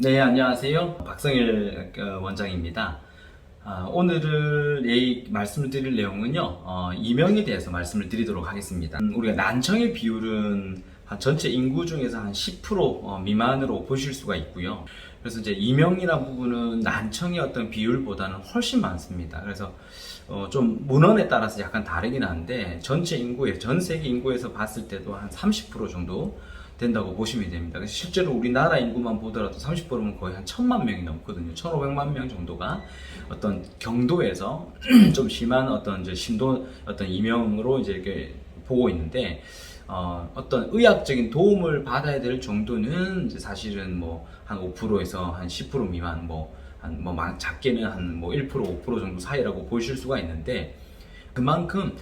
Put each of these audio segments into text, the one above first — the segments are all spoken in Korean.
네, 안녕하세요. 박성일 어, 원장입니다. 아, 오늘 이 말씀을 드릴 내용은요, 어, 이명에 대해서 말씀을 드리도록 하겠습니다. 음, 우리가 난청의 비율은 한 전체 인구 중에서 한 10% 어, 미만으로 보실 수가 있고요. 그래서 이제 이명이라는 부분은 난청의 어떤 비율보다는 훨씬 많습니다. 그래서 어, 좀 문헌에 따라서 약간 다르긴 한데 전체 인구에 전 세계 인구에서 봤을 때도 한 30% 정도 된다고 보시면 됩니다. 그래서 실제로 우리나라 인구만 보더라도 30%면 거의 한 천만 명이 넘거든요. 1,500만 명 정도가 어떤 경도에서 좀 심한 어떤 이제 심도 어떤 이명으로 이제 이렇게 보고 있는데 어, 어떤 의학적인 도움을 받아야 될 정도는 사실은 뭐 한 5%에서 한 10% 미만 뭐 한 뭐 작게는 한 뭐 1% 5% 정도 사이라고 보실 수가 있는데 그만큼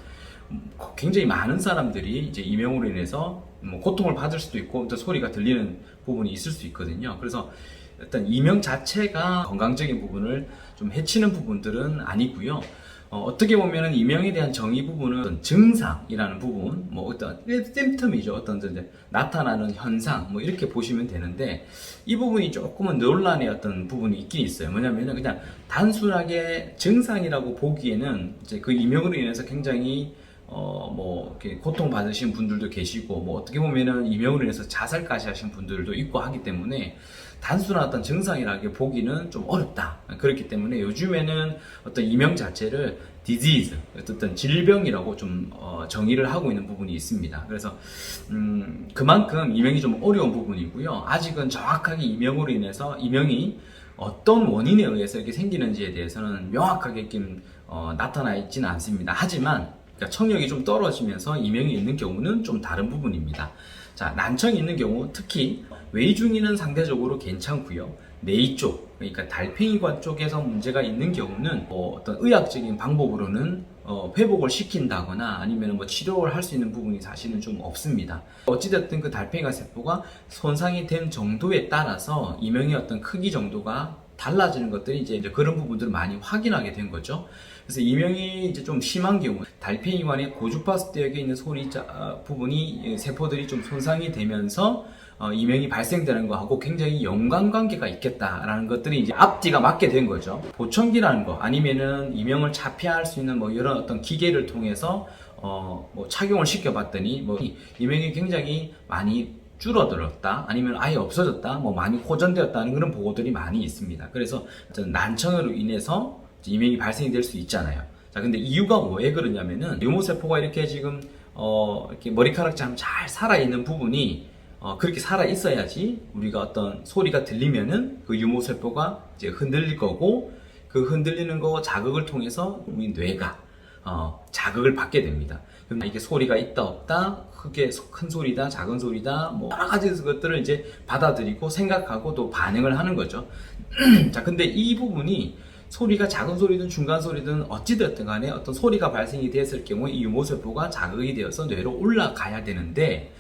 굉장히 많은 사람들이 이제 이명으로 인해서 뭐 고통을 받을 수도 있고 또 소리가 들리는 부분이 있을 수 있거든요. 그래서 일단 이명 자체가 건강적인 부분을 좀 해치는 부분들은 아니고요. 어, 떻게 보면은 이명에 대한 정의 부분은 증상이라는 부분, 뭐 어떤 심텀이죠. 어떤 이제 나타나는 현상, 뭐 이렇게 보시면 되는데 이 부분이 조금은 논란의 어떤 부분이 있긴 있어요. 뭐냐면은 그냥 단순하게 증상이라고 보기에는 이제 그 이명으로 인해서 굉장히 어, 뭐, 이렇게 고통받으신 분들도 계시고, 뭐, 어떻게 보면은 이명으로 인해서 자살까지 하신 분들도 있고 하기 때문에, 단순한 어떤 증상이라고 보기는 좀 어렵다. 그렇기 때문에 요즘에는 어떤 이명 자체를 disease, 어떤 질병이라고 좀 어, 정의를 하고 있는 부분이 있습니다. 그래서 음, 그만큼 이명이 좀 어려운 부분이고요. 아직은 정확하게 이명으로 인해서 이명이 어떤 원인에 의해서 이렇게 생기는지에 대해서는 명확하게 좀 어, 나타나 있지는 않습니다. 하지만 그러니까 청력이 좀 떨어지면서 이명이 있는 경우는 좀 다른 부분입니다. 자, 난청이 있는 경우 특히 외중위는 상대적으로 괜찮고요. 내이 쪽, 그러니까 달팽이관 쪽에서 문제가 있는 경우는 뭐 어떤 의학적인 방법으로는 어, 회복을 시킨다거나 아니면 뭐 치료를 할 수 있는 부분이 사실은 좀 없습니다. 어찌됐든 그 달팽이관 세포가 손상이 된 정도에 따라서 이명의 어떤 크기 정도가 달라지는 것들이 이제 그런 부분들을 많이 확인하게 된 거죠. 그래서 이명이 이제 좀 심한 경우 달팽이관의 고주파수대역에 있는 소리 자, 어, 부분이 세포들이 좀 손상이 되면서 어, 이명이 발생되는 거하고 굉장히 연관관계가 있겠다라는 것들이 이제 앞뒤가 맞게 된 거죠. 보청기라는 거 아니면은 이명을 차폐할 수 있는 뭐 이런 어떤 기계를 통해서 어, 뭐 착용을 시켜봤더니 뭐 이명이 굉장히 많이 줄어들었다 아니면 아예 없어졌다 뭐 많이 호전되었다는 그런 보고들이 많이 있습니다. 그래서 난청으로 인해서 이명이 발생이 될 수 있잖아요. 자 근데 이유가 왜 그러냐면은 유모세포가 이렇게 지금 어, 이렇게 머리카락처럼 잘 살아있는 부분이 어, 그렇게 살아 있어야지 우리가 어떤 소리가 들리면은 그 유모세포가 이제 흔들릴 거고 그 흔들리는 거 자극을 통해서 우리 뇌가 어, 자극을 받게 됩니다. 그럼 이게 소리가 있다 없다, 크게 큰 소리다, 작은 소리다, 뭐 여러 가지 것들을 이제 받아들이고 생각하고 또 반응을 하는 거죠. 자, 근데 이 부분이 소리가 작은 소리든 중간 소리든 어찌됐든 간에 어떤 소리가 발생이 됐을 경우에 이 유모세포가 자극이 되어서 뇌로 올라가야 되는데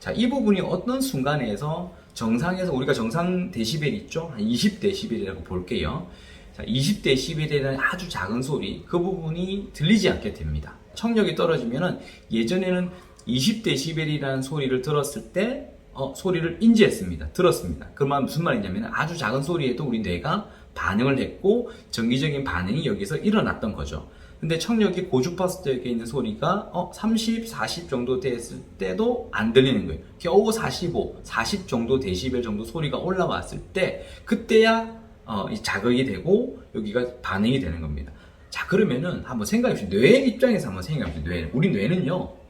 자, 이 부분이 어떤 순간에서 정상에서 우리가 정상 데시벨 있죠? 한 20데시벨이라고 볼게요. 자, 20데시벨이라는 아주 작은 소리, 그 부분이 들리지 않게 됩니다. 청력이 떨어지면은 예전에는 20데시벨이라는 소리를 들었을 때 어, 소리를 인지했습니다. 들었습니다. 그말 무슨 말이냐면 아주 작은 소리에도 우리 뇌가 반응을 했고 전기적인 반응이 여기서 일어났던 거죠. 근데 청력이 고주파수대에 있는 소리가 어, 30, 40 정도 됐을 때도 안 들리는 거예요. 겨우 45, 40 정도 데시벨 정도 소리가 올라왔을 때 그때야 어, 이 자극이 되고 여기가 반응이 되는 겁니다. 자 그러면은 한번 생각해 보시죠. 뇌 입장에서 한번 생각해 보시죠. 뇌. 우리 뇌는요.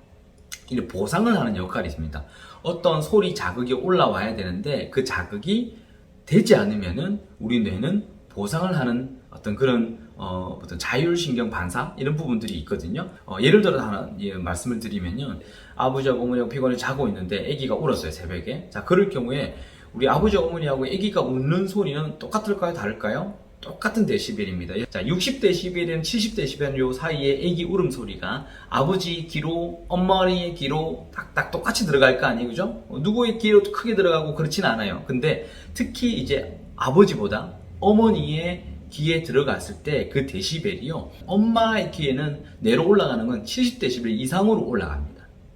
이 보상을 하는 역할이 있습니다. 어떤 소리 자극이 올라와야 되는데 그 자극이 되지 않으면은 우리 뇌는 보상을 하는 어떤 그런 어, 어떤 자율신경 반사 이런 부분들이 있거든요. 어, 예를 들어 하나 예, 말씀을 드리면요, 아버지하고 어머니하고 피곤해 자고 있는데 아기가 울었어요 새벽에. 자 그럴 경우에 우리 아버지 어머니하고 아기가 웃는 소리는 똑같을까요 다를까요? 똑같은 데시벨입니다. 자, 60데시벨이랑 70데시벨 요 사이에 아기 울음 소리가 아버지 귀로, 엄마의 귀로 딱딱 똑같이 들어갈 거 아니에요, 그죠? 어, 누구의 귀로 크게 들어가고 그렇진 않아요. 근데 특히 이제 아버지보다 어머니의 귀에 들어갔을 때 그 데시벨이요. 엄마의 귀에는 내로 올라가는 건 70데시벨 이상으로 올라갑니다.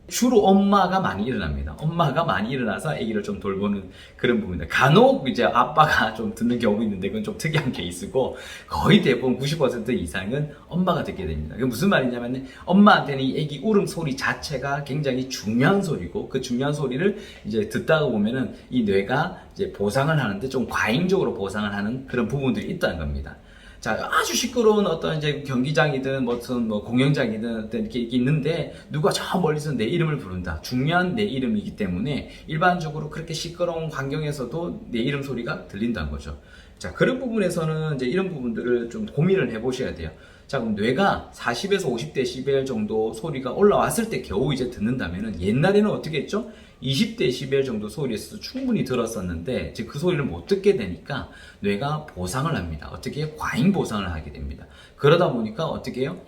주로 엄마가 많이 일어납니다. 엄마가 많이 일어나서 아기를 좀 돌보는 그런 부분입니다. 간혹 이제 아빠가 좀 듣는 경우 있는데 그건 좀 특이한 케이스고 거의 대부분 90% 이상은 엄마가 듣게 됩니다. 그게 무슨 말이냐면 엄마한테는 이 아기 울음 소리 자체가 굉장히 중요한 소리고 그 중요한 소리를 이제 듣다가 보면은 이 뇌가 이제 보상을 하는데 좀 과잉적으로 보상을 하는 그런 부분들이 있다는 겁니다. 자, 아주 시끄러운 어떤 이제 경기장이든 무슨 뭐 공연장이든 어떤 이렇게 있는데 누가 저 멀리서 내 이름을 부른다. 중요한 내 이름이기 때문에 일반적으로 그렇게 시끄러운 환경에서도 내 이름 소리가 들린다는 거죠. 자, 그런 부분에서는 이제 이런 부분들을 좀 고민을 해 보셔야 돼요. 자, 그럼 뇌가 40에서 50데시벨 정도 소리가 올라왔을 때 겨우 이제 듣는다면은 옛날에는 어떻게 했죠? 20데시벨 정도 소리에서 충분히 들었었는데 이제 그 소리를 못 듣게 되니까 뇌가 보상을 합니다. 어떻게 해요? 과잉 보상을 하게 됩니다. 그러다 보니까 어떻게 해요?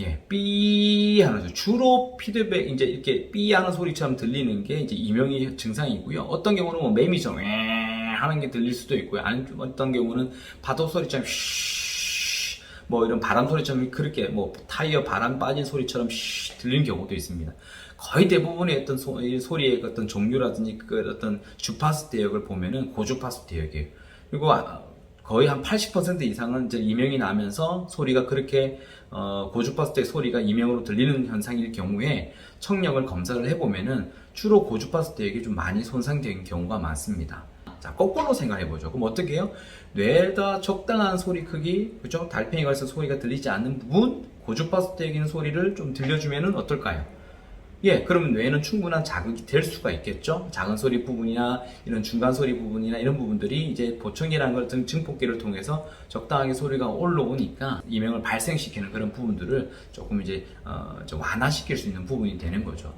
예, 삐 하는. 주로 피드백, 이제 이렇게 삐 하는 소리처럼 들리는 게 이제 이명의 증상이고요. 어떤 경우는 뭐 매미처럼 에 하는 게 들릴 수도 있고요. 아니, 어떤 경우는 파도 소리처럼 쉬, 뭐 이런 바람 소리처럼 그렇게 뭐 타이어 바람 빠진 소리처럼 쉬 들리는 경우도 있습니다. 거의 대부분의 어떤 소, 이 소리의 어떤 종류라든지 그 어떤 주파수 대역을 보면은 고주파수 대역이에요. 그리고 아, 거의 한 80% 이상은 이제 이명이 나면서 소리가 그렇게 어, 고주파수 대 소리가 이명으로 들리는 현상일 경우에 청력을 검사를 해보면은 주로 고주파수 대역이 좀 많이 손상된 경우가 많습니다. 자, 거꾸로 생각해 보죠. 그럼 어떻게 해요? 뇌에다 적당한 소리 크기, 그죠? 달팽이가 있어 소리가 들리지 않는 부분, 고주파수 대역인 소리를 좀 들려주면은 어떨까요? 예, 그러면 뇌는 충분한 자극이 될 수가 있겠죠. 작은 소리 부분이나 이런 중간 소리 부분이나 이런 부분들이 이제 보청기라는 걸 등 증폭기를 통해서 적당하게 소리가 올라오니까 이명을 발생시키는 그런 부분들을 조금 이제 어, 좀 완화시킬 수 있는 부분이 되는 거죠.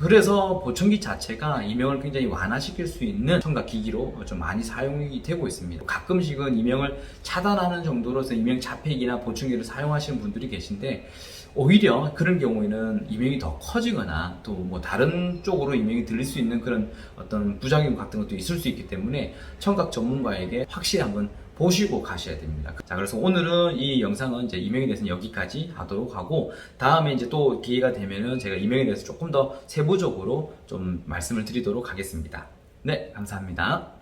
그래서 보청기 자체가 이명을 굉장히 완화시킬 수 있는 청각 기기로 좀 많이 사용이 되고 있습니다. 가끔씩은 이명을 차단하는 정도로서 이명 자폐기나 보청기를 사용하시는 분들이 계신데 오히려 그런 경우에는 이명이 더 커지거나 또 뭐 다른 쪽으로 이명이 들릴 수 있는 그런 어떤 부작용 같은 것도 있을 수 있기 때문에 청각 전문가에게 확실히 한번 보시고 가셔야 됩니다. 자, 그래서 오늘은 이 영상은 이제 이명에 대해서는 여기까지 하도록 하고 다음에 이제 또 기회가 되면은 제가 이명에 대해서 조금 더 세부적으로 좀 말씀을 드리도록 하겠습니다. 네, 감사합니다.